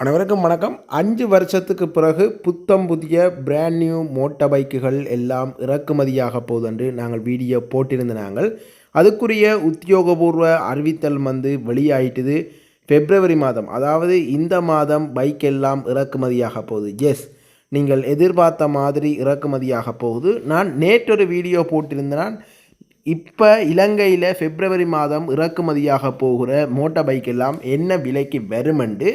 அனைவருக்கும் வணக்கம். அஞ்சு வருஷத்துக்கு பிறகு புத்தம் புதிய பிராண்ட் நியூ மோட்டார் பைக்குகள் எல்லாம் இறக்குமதியாக போதென்று நாங்கள் வீடியோ போட்டிருந்த நாங்கள். அதுக்குரிய உத்தியோகபூர்வ அறிவித்தல் வந்து வெளியாயிட்டுது. பிப்ரவரி மாதம் அதாவது இந்த மாதம் பைக் எல்லாம் இறக்குமதியாக போகுது. எஸ் நீங்கள் எதிர்பார்த்த மாதிரி இறக்குமதியாக போகுது. நான் நேற்றொரு வீடியோ போட்டிருந்தேன். இப்போ இலங்கையில் பிப்ரவரி மாதம் இறக்குமதியாக போகிற மோட்டார் பைக் எல்லாம் என்ன விலைக்கு வருமென்று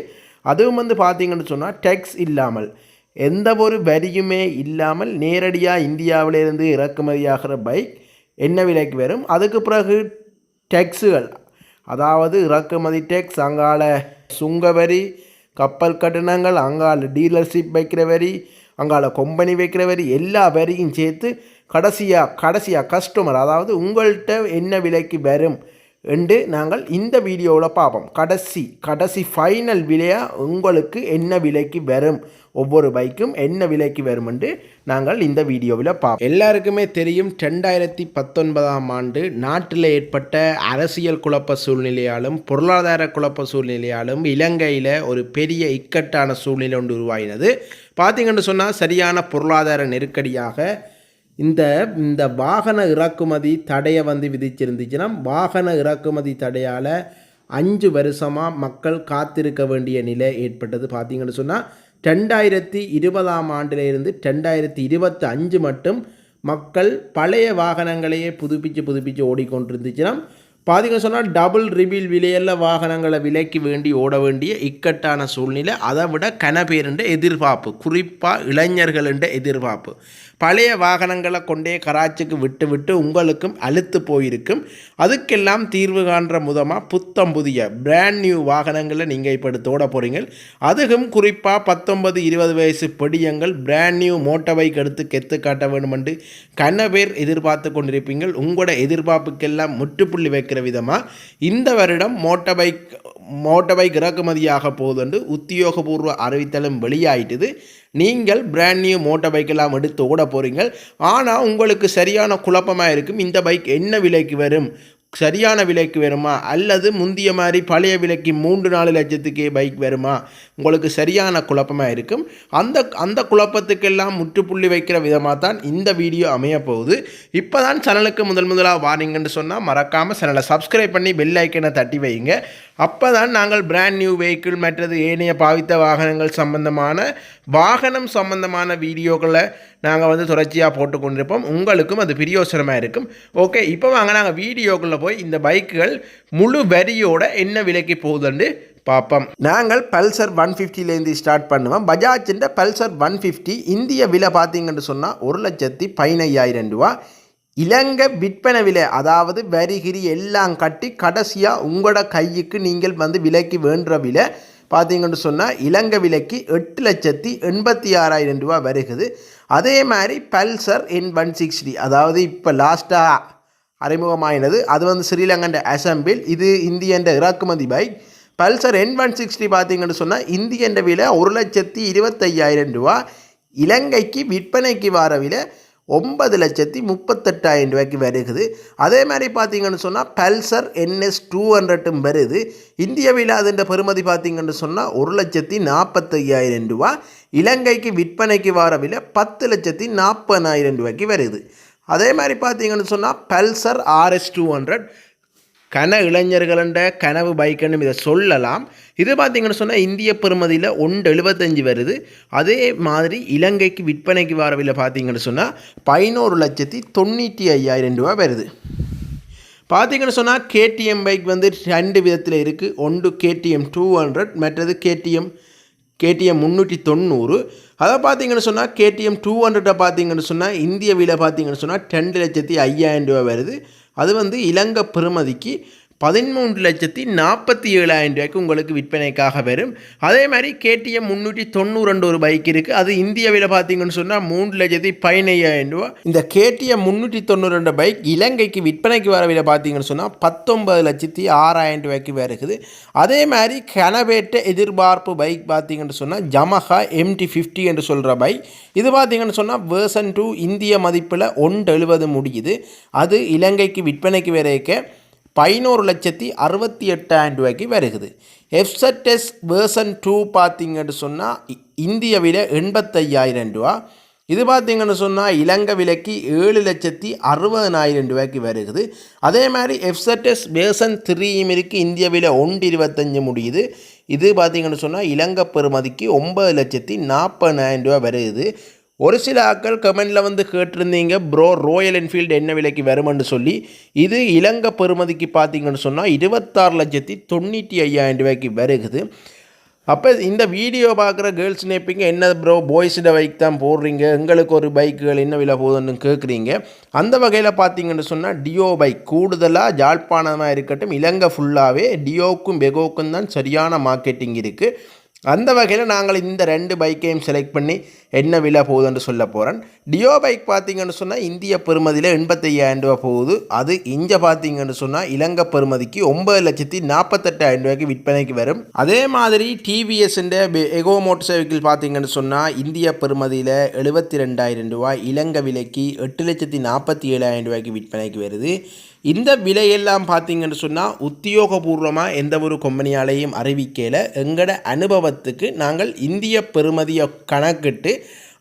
அதுவும் வந்து பார்த்தீங்கன்னு சொன்னால் டேக்ஸ் இல்லாமல் எந்த ஒரு வரியுமே இல்லாமல் நேரடியாக இந்தியாவிலேருந்து இறக்குமதியாகிற பைக் என்ன விலைக்கு வரும்? அதுக்கு பிறகு டேக்ஸுகள் அதாவது இறக்குமதி டேக்ஸ் அங்கால சுங்க வரி கப்பல் கட்டணங்கள் அங்கால டீலர்ஷிப் வைக்கிற வரி அங்கால கொம்பனி வைக்கிற வரி எல்லா வரியும் சேர்த்து கடைசியாக கடைசியாக கஸ்டமர் அதாவது உங்கள்கிட்ட என்ன விலைக்கு வரும்? என்று நாங்கள் இந்த வீடியோவில் பார்ப்போம். கடைசி கடைசி ஃபைனல் விலையாக உங்களுக்கு என்ன விலைக்கு வரும்? ஒவ்வொரு பைக்கும் என்ன விலைக்கு வரும் என்று நாங்கள் இந்த வீடியோவில் பார்ப்போம். எல்லாருக்குமே தெரியும் ரெண்டாயிரத்தி பத்தொன்பதாம் ஆண்டு நாட்டில் ஏற்பட்ட அரசியல் குழப்ப சூழ்நிலையாலும் பொருளாதார குழப்ப சூழ்நிலையாலும் இலங்கையில் ஒரு பெரிய இக்கட்டான சூழ்நிலை ஒன்று உருவாகினது பார்த்தீங்கன்னு சொன்னால் சரியான பொருளாதார நெருக்கடியாக இந்த இந்த வாகன இறக்குமதி தடையை வந்து விதிச்சிருந்துச்சுன்னா வாகன இறக்குமதி தடையால் அஞ்சு வருஷமாக மக்கள் காத்திருக்க வேண்டிய நிலை ஏற்பட்டது. பார்த்தீங்கன்னு சொன்னால் ரெண்டாயிரத்தி இருபதாம் ஆண்டிலிருந்து ரெண்டாயிரத்தி இருபத்தி அஞ்சு மட்டும் மக்கள் பழைய வாகனங்களையே புதுப்பித்து புதுப்பித்து ஓடிக்கொண்டிருந்துச்சுன்னா பார்த்தீங்கன்னு சொன்னால் டபுள் ரிவீல் விலையில் வாகனங்களை விலைக்கு வேண்டி ஓட வேண்டிய இக்கட்டான சூழ்நிலை. அதை விட கனபேருண்ட எதிர்பார்ப்பு குறிப்பாக இளைஞர்கள்ன்ற எதிர்பார்ப்பு. பழைய வாகனங்களை கொண்டே கராச்சிக்கு விட்டு விட்டு உங்களுக்கும் அழுத்து போயிருக்கும். அதுக்கெல்லாம் தீர்வு காண்ற முதமாக புத்தம் புதிய பிராண்ட் நியூ வாகனங்களை நீங்கள் இப்போ தோட போகிறீங்க அதுவும் குறிப்பாக பத்தொன்பது இருபது வயசு பொடியங்கள் பிராண்ட் நியூ மோட்டார் பைக் எடுத்து கெத்து காட்ட வேண்டுமென்று கண்ண பேர் எதிர்பார்த்து கொண்டிருப்பீங்கள் உங்களோட எதிர்பார்ப்புக்கெல்லாம் முற்றுப்புள்ளி வைக்கிற விதமாக இந்த வருடம் மோட்டார் பைக் மோட்டார் பைக் இறக்குமதியாக போகுதுண்டு உத்தியோகபூர்வ அறிவித்தலும் வெளியாயிட்டுது. நீங்கள் பிராண்ட் நியூ மோட்டார் பைக்கெல்லாம் எடுத்து ஓட போகிறீங்க ஆனால் உங்களுக்கு சரியான குழப்பமாக இருக்கும். இந்த பைக் என்ன விலைக்கு வரும்? சரியான விலைக்கு வருமா? அல்லது முந்திய மாதிரி பழைய விலைக்கு மூன்று நாலு லட்சத்துக்கே பைக் வருமா? உங்களுக்கு சரியான குழப்பமாக இருக்கும். அந்த அந்த குழப்பத்துக்கெல்லாம் முற்றுப்புள்ளி வைக்கிற விதமாக தான் இந்த வீடியோ அமைய போகுது இப்போ தான் சேனலுக்கு முதல் முதலாக வாரீங்கன்னு சொன்னால் மறக்காமல் சேனலை சப்ஸ்கிரைப் பண்ணி பெல் ஐக்கனை தட்டி வைங்க அப்போ தான் நாங்கள் பிராண்ட் நியூ வெஹிக்கிள் மற்றது ஏனைய பாவித்த வாகனங்கள் சம்பந்தமான வாகனம் சம்பந்தமான வீடியோக்களை நாங்கள் வந்து தொடர்ச்சியாக போட்டு கொண்டிருப்போம். உங்களுக்கும் அது பிரியோசனமாக இருக்கும். ஓகே இப்போ வாங்க நாங்கள் வீடியோக்குள்ளே போய் இந்த பைக்குகள் முழு வரியோட என்ன விலைக்கு போகுதுன்னு பார்ப்போம் நாங்கள் பல்சர் ஒன் ஃபிஃப்டிலேருந்து ஸ்டார்ட் பண்ணுவோம். பஜாஜிൻ്റെ பல்சர் ஒன் ஃபிஃப்டி இந்திய விலை பார்த்தீங்கன்னு சொன்னால் ஒரு லட்சத்தி பதினையாயிரம் ரூபா இலங்கை விற்பனை விலை அதாவது வரிகிரி எல்லாம் கட்டி கடைசியாக உங்களோட கைக்கு நீங்கள் வந்து விலைக்கு வேண்டுற விலை பார்த்தீங்கன்னு சொன்னால் இலங்கை விலைக்கு எட்டு லட்சத்தி எண்பத்தி ஆறாயிரம் ரூபா வருகுது. அதே மாதிரி பல்சர் என் ஒன் சிக்ஸ்டி அதாவது இப்போ லாஸ்ட்டாக அறிமுகமாயினது. அது வந்து ஸ்ரீலங்கன் அசம்பிள் இது இந்தியன்ற இறக்குமதி bike Pulsar N one sixty பார்த்தீங்கன்னு சொன்னால் இந்தியன்ற விலை ஒரு லட்சத்தி இருபத்தையாயிரம் ரூபா. இலங்கைக்கு விற்பனைக்கு வர விலை ஒன்பது லட்சத்தி முப்பத்தெட்டாயிரம் ரூபாய்க்கு வருகுது. அதே மாதிரி பார்த்தீங்கன்னு சொன்னால் பல்சர் என்எஸ் டூ ஹண்ட்ரட்டும் வருது. இந்தியாவில் அதுன்ற பெறுமதி பார்த்தீங்கன்னு சொன்னால் ஒரு லட்சத்தி நாற்பத்தையாயிரம் ரூபா. இலங்கைக்கு விற்பனைக்கு வரவில் பத்து லட்சத்தி நாற்பதாயிரம் ரூபாய்க்கு வருது அதே மாதிரி பார்த்தீங்கன்னு சொன்னால் பல்சர் ஆர்எஸ் டூ ஹண்ட்ரட் கன இளைஞர்கள்ன்ற கனவு பைக்குன்னு இதை சொல்லலாம். இது பார்த்திங்கன்னு சொன்னால் இந்திய பெருமதியில் ஒன்று எழுபத்தஞ்சு வருது. அதே மாதிரி இலங்கைக்கு விற்பனைக்கு வரவில்லை பார்த்தீங்கன்னு சொன்னால் பதினோரு லட்சத்தி தொண்ணூற்றி ஐயாயிரம் ரூபா வருது. பார்த்தீங்கன்னு சொன்னால் கேடிஎம் பைக் வந்து ரெண்டு விதத்தில் இருக்குது ஒன்று கேடிஎம் டூ ஹண்ட்ரட் மற்றது கேடிஎம் கேடிஎம் முந்நூற்றி தொண்ணூறு. அதை பார்த்தீங்கன்னு சொன்னால் கேடிஎம் டூ ஹண்ட்ரட்டை பார்த்தீங்கன்னு சொன்னால் இந்திய விலை பார்த்தீங்கன்னு சொன்னால் ரெண்டு லட்சத்தி ஐயாயிரம் ரூபா வருது. அது வந்து இலங்கை பெருமதிக்கு பதிமூன்று லட்சத்தி நாற்பத்தி ஏழாயிரம் ரூபாய்க்கு உங்களுக்கு விற்பனைக்காக வரும். அதே மாதிரி கேடிஎம் முந்நூற்றி தொண்ணூறு ஒரு பைக் இருக்குது அது இந்தியாவில் பார்த்தீங்கன்னு சொன்னால் மூன்று லட்சத்தி பதினையாயிரம் ரூபா. இந்த கேடிஎம் முந்நூற்றி தொண்ணூறு ரெண்டு பைக் இலங்கைக்கு விற்பனைக்கு வர விலை பார்த்தீங்கன்னு சொன்னால் பத்தொன்பது லட்சத்தி ஆறாயிரம் ரூபாய்க்கு வருகுது. அதே மாதிரி கனவேட்ட எதிர்பார்ப்பு பைக் பார்த்தீங்கன்னு சொன்னால் ஜமஹா எம்டி ஃபிஃப்டி என்று சொல்கிற பைக் இது பார்த்தீங்கன்னு சொன்னால் வேர்சன் டூ இந்திய மதிப்பில் ஒன்று எழுபது முடியுது. அது இலங்கைக்கு விற்பனைக்கு வரைக்க பதினோரு லட்சத்தி அறுபத்தி எட்டாயிரம் ரூபாய்க்கு வருகுது. எஃப்செட்எஸ் வேர்சன் டூ பார்த்தீங்கன்னு சொன்னால் இந்திய விலை எண்பத்தையாயிரம் ரூபா. இது பார்த்தீங்கன்னு சொன்னால் இலங்கை விலைக்கு ஏழு லட்சத்தி அறுபதனாயிரம் ரூபாய்க்கு வருகுது. அதே மாதிரி எஃப்செட்டஸ் வேர்சன் த்ரீயும் இருக்குது இந்திய விலை ஒன்று இருபத்தஞ்சு முடியுது. இது பார்த்தீங்கன்னு சொன்னால் இலங்கை பெறுமதிக்கு ஒன்பது லட்சத்தி நாற்பதாயிரம் ரூபா வருகுது. ஒரு சில ஆட்கள் கமெண்டில் வந்து கேட்டிருந்தீங்க ப்ரோ ராயல் என்ஃபீல்டு என்ன விலைக்கு வருமென்னு சொல்லி இது இலங்கை பெருமதிக்கு பார்த்தீங்கன்னு சொன்னால் இருபத்தாறு லட்சத்தி தொண்ணூற்றி ஐயாயிரம் ரூபாய்க்கு வருகுது. அப்போ இந்த வீடியோ பார்க்குற கேர்ள்ஸ் நினைப்பீங்க என்ன ப்ரோ பாய்ஸோட பைக் தான் போடுறீங்க? எங்களுக்கு ஒரு பைக்குகள் என்ன விலை போகுதுன்னு கேட்குறீங்க அந்த வகையில் பார்த்தீங்கன்னு சொன்னால் டியோ பைக் கூடுதலாக ஜாழ்ப்பாணமாக இருக்கட்டும் இலங்கை ஃபுல்லாகவே டியோக்கும் பெகோக்கும் தான் சரியான மார்க்கெட்டிங் இருக்குது அந்த வகையில் நாங்கள் இந்த ரெண்டு பைக்கையும் செலக்ட் பண்ணி என்ன விலை போகுதுன்னு சொல்ல போகிறேன் டியோ பைக் பார்த்தீங்கன்னு சொன்னால் இந்திய பெருமதியில் எண்பத்தையாயிரம் ரூபா போகுது. அது இங்கே பார்த்தீங்கன்னு சொன்னால் இலங்கை பெருமதிக்கு ஒம்பது லட்சத்தி நாற்பத்தெட்டாயிரம் ரூபாய்க்கு விற்பனைக்கு வரும். அதே மாதிரி டிவிஎஸ்ன்ற எகோ மோட்டர் சைக்கிள் பார்த்தீங்கன்னு சொன்னால் இந்திய பெருமதியில் எழுபத்தி ரெண்டாயிரம் ரூபாய் இலங்கை விலைக்கு எட்டு லட்சத்தி நாற்பத்தி ஏழாயிரம் ரூபாய்க்கு விற்பனைக்கு வருது. இந்த விலையெல்லாம் பார்த்தீங்கன்னு சொன்னால் உத்தியோகபூர்வமாக எந்த ஒரு கம்பெனியாலையும் அறிவிக்கையில் எங்களோட அனுபவத்துக்கு நாங்கள் இந்திய பெருமதியை கணக்கிட்டு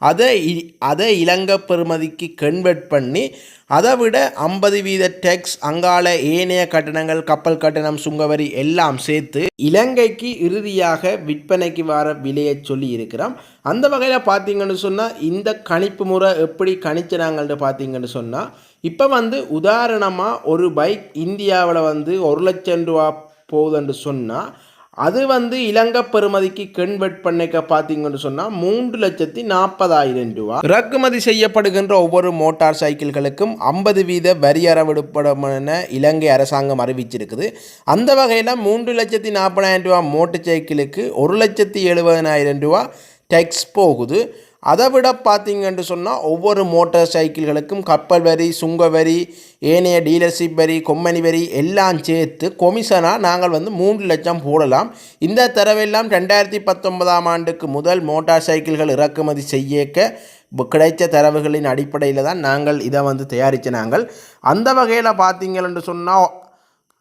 அதை அதை இலங்கை பெருமதிக்கு கன்வெர்ட் பண்ணி அதை விட ஐம்பது வீத டேக்ஸ் அங்கால ஏனைய கட்டணங்கள் கப்பல் கட்டணம் சுங்கவரி எல்லாம் சேர்த்து இலங்கைக்கு இறுதியாக விற்பனைக்கு வர விலையை சொல்லி இருக்கிறோம். அந்த வகையில் பார்த்தீங்கன்னு சொன்னால் இந்த கணிப்பு முறை எப்படி கணிச்சினாங்கன்னு பார்த்தீங்கன்னு சொன்னால் இப்போ வந்து உதாரணமாக ஒரு பைக் இந்தியாவில் வந்து ஒரு லட்சம் ரூபா போகுதுன்னு சொன்னால் அது வந்து இலங்கை பெறுமதிக்கு கன்வெர்ட் பண்ணிக்க பார்த்தீங்கன்னு சொன்னால் மூன்று லட்சத்தி நாற்பதாயிரம் ரூபா. இறக்குமதி செய்யப்படுகின்ற ஒவ்வொரு மோட்டார் சைக்கிள்களுக்கும் ஐம்பது வீத வரி அறவிடுப்படும் என இலங்கை அரசாங்கம் அறிவிச்சிருக்குது. அந்த வகையில் மூன்று லட்சத்தி நாற்பதாயிரம் ரூபா மோட்டர் சைக்கிளுக்கு ஒரு லட்சத்தி எழுபதனாயிரம் ரூபா டெக்ஸ் போகுது. அதை விட பார்த்தீங்கன்னு சொன்னால் ஒவ்வொரு மோட்டார் சைக்கிள்களுக்கும் கப்பல் வரி சுங்க வரி ஏனைய டீலர்ஷிப் வரி கொம்மணி வரி எல்லாம் சேர்த்து கொமிஷனாக நாங்கள் வந்து மூன்று லட்சம் போடலாம். இந்த தரவெல்லாம் ரெண்டாயிரத்தி பத்தொன்பதாம் ஆண்டுக்கு முதல் மோட்டார் சைக்கிள்கள் இறக்குமதி செய்யக்க கிடைச்ச தரவுகளின் அடிப்படையில் தான் நாங்கள் இதை வந்து தயாரித்த நாங்கள். அந்த வகையில் பார்த்தீங்கன்னு சொன்னால்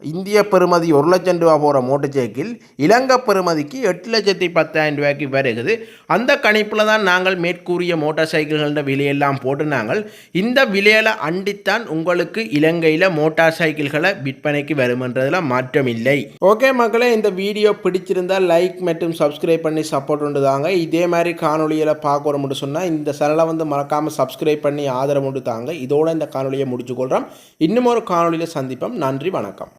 இந்திய பெறுமதி ஒரு லட்சம் ரூபா போகிற மோட்டர் சைக்கிள் இலங்கை பெறுமதிக்கு எட்டு லட்சத்தி பத்தாயிரம் ரூபாய்க்கு வருகுது அந்த கணிப்பில் தான் நாங்கள் மேற்கூறிய மோட்டார் சைக்கிள்கள விலையெல்லாம் போட்டு நாங்கள் இந்த விலையில் அண்டித்தான் உங்களுக்கு இலங்கையில் மோட்டார் சைக்கிள்களை விற்பனைக்கு வருமென்றதில் மாற்றம் இல்லை. ஓகே மக்களே இந்த வீடியோ பிடிச்சிருந்தால் லைக் மற்றும் சப்ஸ்கிரைப் பண்ணி சப்போர்ட் உண்டு தாங்க. இதே மாதிரி காணொலியில் பார்க்கணும்னு சொன்னால் இந்த சேனலை வந்து மறக்காமல் சப்ஸ்கிரைப் பண்ணி ஆதரவு உண்டு தாங்க. இதோட இந்த காணொலியை முடிச்சுக்கொள்கிறோம் இன்னும் ஒரு காணொலியில் சந்திப்போம். நன்றி வணக்கம்.